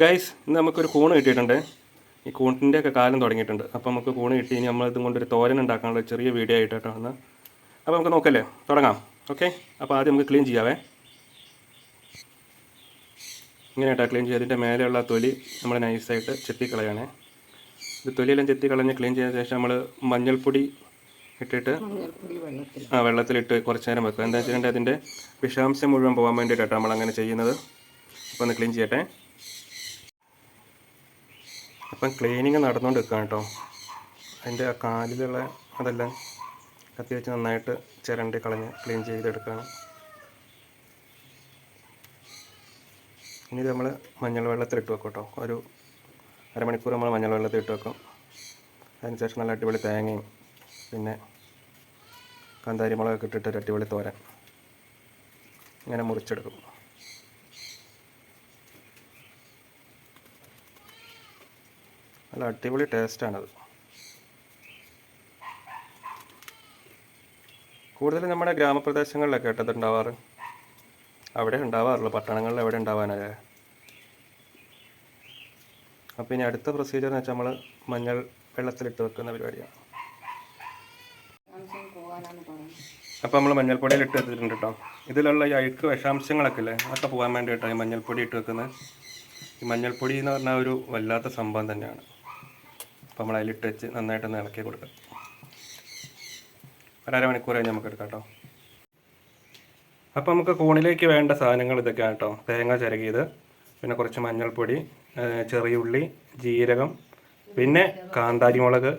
Guys ഇന്ന് നമുക്കൊരു കൂണ് കിട്ടിയിട്ടുണ്ട്. ഈ കൂണിന്റെ ഒക്കെ കാലം തുടങ്ങിയിട്ടുണ്ട്. അപ്പോൾ നമുക്ക് കൂണ് കിട്ടി ഇനി നമ്മൾ ഇതും കൊണ്ടൊരു തോരൻ ഉണ്ടാക്കാനുള്ള ചെറിയ വീഡിയോ ആയിട്ട് കേട്ടോ ഒന്ന് അപ്പോൾ നമുക്ക് നോക്കല്ലേ? തുടങ്ങാം. ഓക്കെ അപ്പോൾ ആദ്യം നമുക്ക് ക്ലീൻ ചെയ്യാവേ. ഇങ്ങനെ കേട്ടോ ക്ലീൻ ചെയ്തതിന്റെ അതിന്റെ മേലെയുള്ള തൊലി നമ്മൾ നൈസായിട്ട് ചെത്തിക്കളയണേ. ഇത് തൊലിയെല്ലാം ചെത്തി കളഞ്ഞ് ക്ലീൻ ചെയ്ത ശേഷം നമ്മൾ മഞ്ഞൾപ്പൊടി ഇട്ടിട്ട് ആ വെള്ളത്തിലിട്ട് കുറച്ച് നേരം വെക്കുക. എന്താ വെച്ചിട്ടുണ്ടെങ്കിൽ അതിന്റെ വിഷാംശം മുഴുവൻ പോകാൻ വേണ്ടിയിട്ടാണ് നമ്മൾ അങ്ങനെ ചെയ്യുന്നത്. അപ്പോൾ ഒന്ന് ക്ലീൻ ചെയ്യട്ടെ. അപ്പം ക്ലീനിങ് നടന്നുകൊണ്ട് നിൽക്കുകയാണ് കേട്ടോ അതിന്റെ ആ കാലിലുള്ള അതെല്ലാം കത്തി വെച്ച് നന്നായിട്ട് ചിരണ്ടി കളഞ്ഞ് ക്ലീൻ ചെയ്തെടുക്കുകയാണ് ഇനി നമ്മൾ മഞ്ഞൾ വെള്ളത്തിലിട്ട് വെക്കും കേട്ടോ ഒരു അരമണിക്കൂർ നമ്മൾ മഞ്ഞൾ വെള്ളത്തിലിട്ട് വെക്കും. അതിനുശേഷം നല്ല അടിപൊളി തേങ്ങയും പിന്നെ കാന്താരി മുളകൊക്കെ ഇട്ടിട്ട് ഒരു അടിപൊളി തോരൻ. ഇങ്ങനെ മുറിച്ചെടുക്കും. നല്ല അടിപൊളി ടേസ്റ്റാണത് കൂടുതലും നമ്മുടെ ഗ്രാമപ്രദേശങ്ങളിലൊക്കെ കേട്ടത് ഉണ്ടാവാറ്? അവിടെ ഉണ്ടാവാറുള്ളൂ പട്ടണങ്ങളിൽ എവിടെ ഉണ്ടാവാനല്ലേ? അപ്പോൾ ഇനി അടുത്ത പ്രൊസീജിയർ എന്ന് വെച്ചാൽ നമ്മൾ മഞ്ഞൾ വെള്ളത്തിലിട്ട് വെക്കുന്ന പരിപാടിയാണ്. അപ്പോൾ നമ്മൾ മഞ്ഞൾപ്പൊടിയിൽ ഇട്ട് വെച്ചിട്ടുണ്ട് കേട്ടോ ഇതിലുള്ള ഈ അഴുക്ക് വിഷാംശങ്ങളൊക്കെ ഇല്ലേ? അതൊക്കെ പോകാൻ വേണ്ടിയിട്ടാണ് ഈ മഞ്ഞൾപ്പൊടി ഇട്ട് വെക്കുന്നത്. ഈ മഞ്ഞൾപ്പൊടി എന്ന് പറഞ്ഞാൽ ഒരു വല്ലാത്ത സംഭവം തന്നെയാണ്. അപ്പോൾ നമ്മൾ അതിലിട്ട് വെച്ച് നന്നായിട്ടൊന്ന് ഇളക്കി കൊടുക്കാം. ഒരര മണിക്കൂർ കഴിഞ്ഞ് നമുക്ക് എടുക്കാം കേട്ടോ. അപ്പോൾ നമുക്ക് കൂണിലേക്ക് വേണ്ട സാധനങ്ങൾ ഇതൊക്കെയാണ് കേട്ടോ. തേങ്ങ ചിരകിയത് പിന്നെ കുറച്ച് മഞ്ഞൾപ്പൊടി ചെറിയ ചെറിയുള്ളി ജീരകം പിന്നെ കാന്താരി മുളക്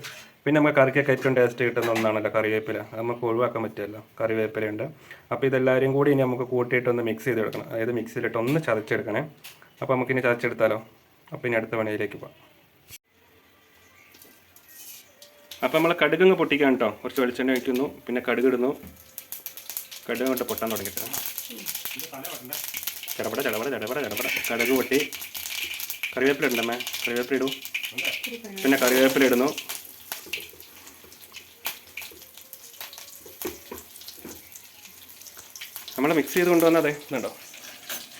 പിന്നെ നമുക്ക് കറിക്കൊക്കെ ഏറ്റവും ടേസ്റ്റ് കിട്ടുന്ന ഒന്നാണല്ലോ കറിവേപ്പില. അത് നമുക്ക് ഒഴിവാക്കാൻ പറ്റുമല്ലോ. കറിവേപ്പിലയുണ്ട്. അപ്പോൾ ഇതെല്ലാവരും കൂടി ഇനി നമുക്ക് കൂട്ടിയിട്ട് ഒന്ന് മിക്സ് ചെയ്തെടുക്കണം. അതായത് മിക്സിയിലിട്ട് ഒന്ന് ചതച്ചെടുക്കണേ. അപ്പോൾ നമുക്കിനി ചതച്ചെടുത്താലോ? അപ്പോൾ ഇനി അടുത്ത പണിയിലേക്ക് പോകാം അപ്പോൾ നമ്മൾ കടുകങ്ങ് പൊട്ടിക്കാൻ കേട്ടോ കുറച്ച് വെളിച്ചെണ്ണ ഒഴിക്കുന്നു പിന്നെ കടുകിടുന്നു. കടുക് കൊണ്ട് പൊട്ടാൻ തുടങ്ങിയിട്ട് ചടപട ചടപട ചടപട ചടപട. കടുക് പൊട്ടി. കറിവേപ്പില ഉണ്ടമ്മേ കറിവേപ്പില ഇടൂ. പിന്നെ കറിവേപ്പില ഇടുന്നു. നമ്മൾ മിക്സ് ചെയ്ത് കൊണ്ടുവന്നതേ ഇതുണ്ടോ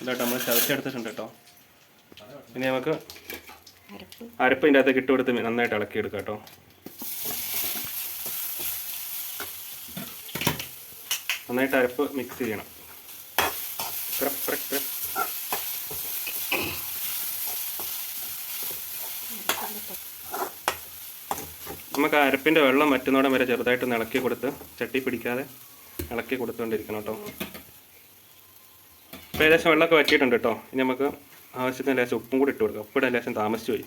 ഇതാട്ടോ നമ്മൾ ചതച്ചെടുത്തിട്ടുണ്ട് കേട്ടോ ഇനി നമുക്ക് അരപ്പ്. ഇതിന്റെ അകത്തേക്ക് ഇട്ട് കൊടുത്ത് നന്നായിട്ട് ഇളക്കി എടുക്കാം കേട്ടോ നന്നായിട്ട് അരപ്പ് മിക്സ് ചെയ്യണം. ക്രപ്പ് ക്രപ്പ് ക്രപ്പ് നമുക്ക് അരപ്പിന്റെ വെള്ളം മറ്റുന്നോടം വരെ ചെറുതായിട്ട് ഇളക്കി കൊടുത്ത് ചട്ടി പിടിക്കാതെ ഇളക്കി കൊടുത്തുകൊണ്ടിരിക്കണം കേട്ടോ. ഇപ്പോൾ ഏകദേശം വെള്ളമൊക്കെ വറ്റിയിട്ടുണ്ട് കേട്ടോ. ഇനി നമുക്ക് ആവശ്യത്തിന് ലേശം ഉപ്പും കൂടി ഇട്ട് കൊടുക്കാം. ഉപ്പിടാൻ ലേശം താമസിച്ചു പോയി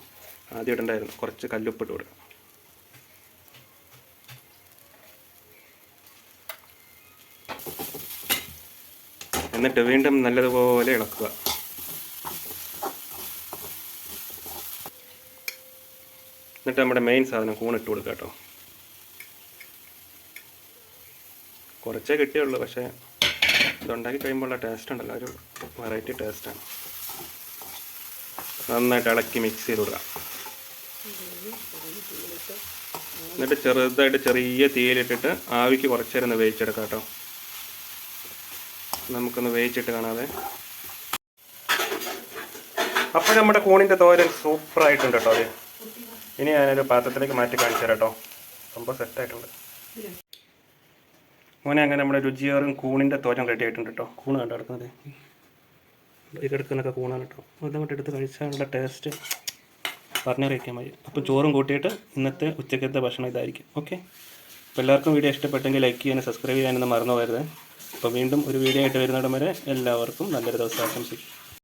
ആദ്യം ഇടണ്ടായിരുന്നു. കുറച്ച് കല്ലുപ്പ് ഇട്ട് കൊടുക്കാം. എന്നിട്ട് വീണ്ടും നല്ലതുപോലെ ഇളക്കുക. എന്നിട്ട് നമ്മുടെ മെയിൻ സാധനം കൂണിട്ട് കൊടുക്കുക കേട്ടോ. കുറച്ചേ കിട്ടിയുള്ളൂ പക്ഷേ ഇതുണ്ടാക്കി കഴിയുമ്പോഴുള്ള ടേസ്റ്റ് ഉണ്ടല്ലോ ഒരു വെറൈറ്റി ടേസ്റ്റാണ് നന്നായിട്ട് ഇളക്കി മിക്സ് ചെയ്ത് കൊടുക്കുക. എന്നിട്ട് ചെറുതായിട്ട് ചെറിയ തീയിലിട്ടിട്ട് ആവിക്ക് കുറച്ചേരം വേവിച്ചെടുക്കാം കേട്ടോ. നമുക്കൊന്ന് വേവിച്ചിട്ട് കാണാതെ അപ്പൊ നമ്മുടെ കൂണിന്റെ തോരൻ സൂപ്പറായിട്ടുണ്ട് കേട്ടോ അത്. ഇനി ഞാനൊരു പാത്രത്തിലേക്ക് മാറ്റി കാണിച്ചു തരാം കേട്ടോ. സംഭവം സെറ്റായിട്ടുണ്ട് മോനെ അങ്ങനെ നമ്മുടെ രുചിയേറും കൂണിന്റെ തോരൻ റെഡി ആയിട്ടുണ്ട് കേട്ടോ. കൂണ് കണ്ടോ എടുക്കുന്നത്? ഇതെടുക്കുന്നൊക്കെ കൂണാണ് കേട്ടോ. അതങ്ങോട്ട് എടുത്ത് കഴിച്ചാലുള്ള ടേസ്റ്റ് പറഞ്ഞറിയിക്കാൻ മതി അപ്പോൾ ചോറും കൂട്ടിയിട്ട് ഇന്നത്തെ ഉച്ചക്കത്തെ ഭക്ഷണം ഇതായിരിക്കും. ഓക്കെ അപ്പോൾ എല്ലാവർക്കും വീഡിയോ ഇഷ്ടപ്പെട്ടെങ്കിൽ ലൈക്ക് ചെയ്യാനും സബ്സ്ക്രൈബ് ചെയ്യാനൊന്നും മറന്നു പോകരുത്. അപ്പോൾ വീണ്ടും ഒരു വീഡിയോ ആയിട്ട് വരുന്നിടം വരെ എല്ലാവർക്കും നല്ലൊരു ദിവസം ആശംസിക്കും